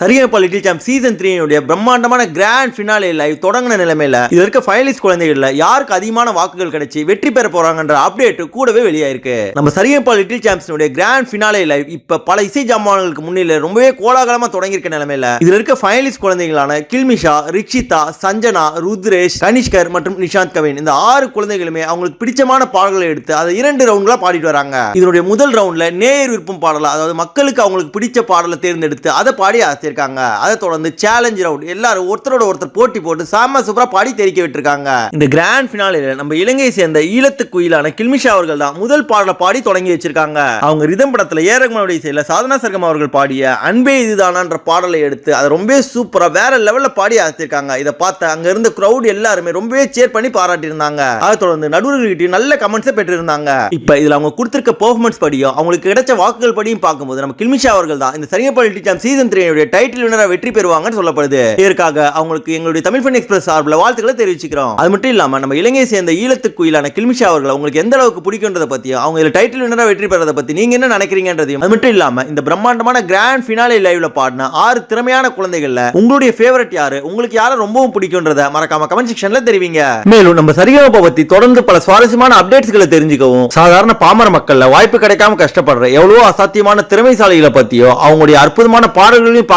சரியான லிட்டில் சாம் சீசன் த்ரீனுடைய பிரம்மாண்டமான grand finale live தொடங்கின நிலைமையில இது இருக்க ஃபைனலிஸ்ட் குழந்தைகள்ல யாருக்கு அதிகமான வாக்குகள் கிடைச்சி வெற்றி பெற போறாங்கன்ற அப்டேட் கூடவே வெளியாயிருக்கு. நம்ம சரியப்பா லிட்டில் சாம்ப்ஸனுடைய கிராண்ட் ஃபினாலே லைவ் இப்ப பல இசை ஜாமான்களுக்கு முன்னில ரொம்பவே கோலாகலமா தொடங்கியிருக்க நிலைமையில இதுல இருக்க ஃபைனலிஸ்ட் குழந்தைகளான கில்மிஷா ரிக்ஷிதா சஞ்சனா ருத்ரேஷ் கனிஷ்கர் மற்றும் நிஷாந்த் கவின் இந்த ஆறு குழந்தைகளுமே அவங்களுக்கு பிடிச்சமான பாடல்களை எடுத்து அதை இரண்டு ரவுண்ட்களா பாடிட்டு வராங்க. இதனுடைய முதல் ரவுண்ட்ல நேர் விருப்பம் பாடலா அதாவது மக்களுக்கு அவங்களுக்கு பிடிச்ச பாடலை தேர்ந்தெடுத்து அதை பாடி வச்சிருக்காங்க அதை தொடர்ந்து சேலஞ்ச் ரவுண்ட் எல்லாரும் ஒருத்தரோட ஒருத்தர் போட்டி போட்டு சாம சூப்பரா பாடி தெரிக்க விட்டுருக்காங்க. இந்த கிராண்ட் பினாலில நம்ம இலங்கையை சேர்ந்த ஈழத்து குயிலான கில்மிஷா அவர்கள் தான் முதல் பாடலை பாடி தொடங்கி வச்சிருக்காங்க. அவங்க ரிதம் படத்துல ஏரகமனுடைய செயல சாதனா சர்க்கம் அவர்கள் பாடிய அன்பே இதுதானான்ற பாடலை எடுத்து அதை ரொம்பவே சூப்பரா வேற லெவல்ல பாடி அழைச்சிருக்காங்க இதை பார்த்த அங்க இருந்த crowd எல்லாருமே ரொம்பவே சேர் பண்ணி பாராட்டி இருந்தாங்க அதை தொடர்ந்து நடுவர்கள்கிட்டயும் நல்ல கமெண்ட்ஸை பெற்றிருந்தாங்க. இப்ப இதுல அவங்க கொடுத்திருக்க பெர்ஃபார்மன்ஸ் படியும் அவங்களுக்கு கிடைச்ச வாக்குகள் படியும் பார்க்கும்போது நம்ம கில்மிஷா அவர்கள் தான் இந்த சரியப்பள்ளி டீச்சம் சீசன் த்ரீனுடைய டைட்டில் வினரா வெற்றி பெறுவாங்கன்னு சொல்லப்படுது. இதற்காக அவங்களுக்கு எங்களுடைய தமிழ் ஃபன் எக்ஸ்பிரஸ் சார்பில் வாழ்த்துக்களை தெரிவிச்சுக்கிறோம். அது மட்டும் இல்லாமல் நம்ம இலங்கையை சேர்ந்த ஈழத்துக்கு குயிலான கில்மிஷா அவர்கள் உங்களுக்கு எந்த அளவுக்கு பிடிக்குன்றதை பற்றியும் அவங்க இதில் டைட்டில் வினரா வெற்றி பெறதை பற்றி நீங்க என்ன நினைக்கிறீங்கன்றதையும் அது மட்டும் இல்லாமல் இந்த பிரம்மாண்டமான கிராண்ட் ஃபினாலே லைவ்ல பாடின ஆறு திறமையான குழந்தைகள்ல உங்களுடைய ஃபேவரட் யாரு? உங்களுக்கு யாரை ரொம்பவும் பிடிக்கும்ன்றத மறக்காம கமெண்ட் செக்ஷன்ல தெரிவிங்க. மேலும் நம்ம சரிகமப்ப பற்றி தொடர்ந்து பல சுவாரஸ்யமான அப்டேட்ஸ்களை தெரிஞ்சுக்கவும் சாதாரண பாமர மக்கள்ல வாய்ப்பு கிடைக்காம கஷ்டப்படுற எவ்வளவோ அசாத்தியமான திறமைசாலிகளை பத்தியோ அவங்களுடைய அற்புதமான பாடல்களையும்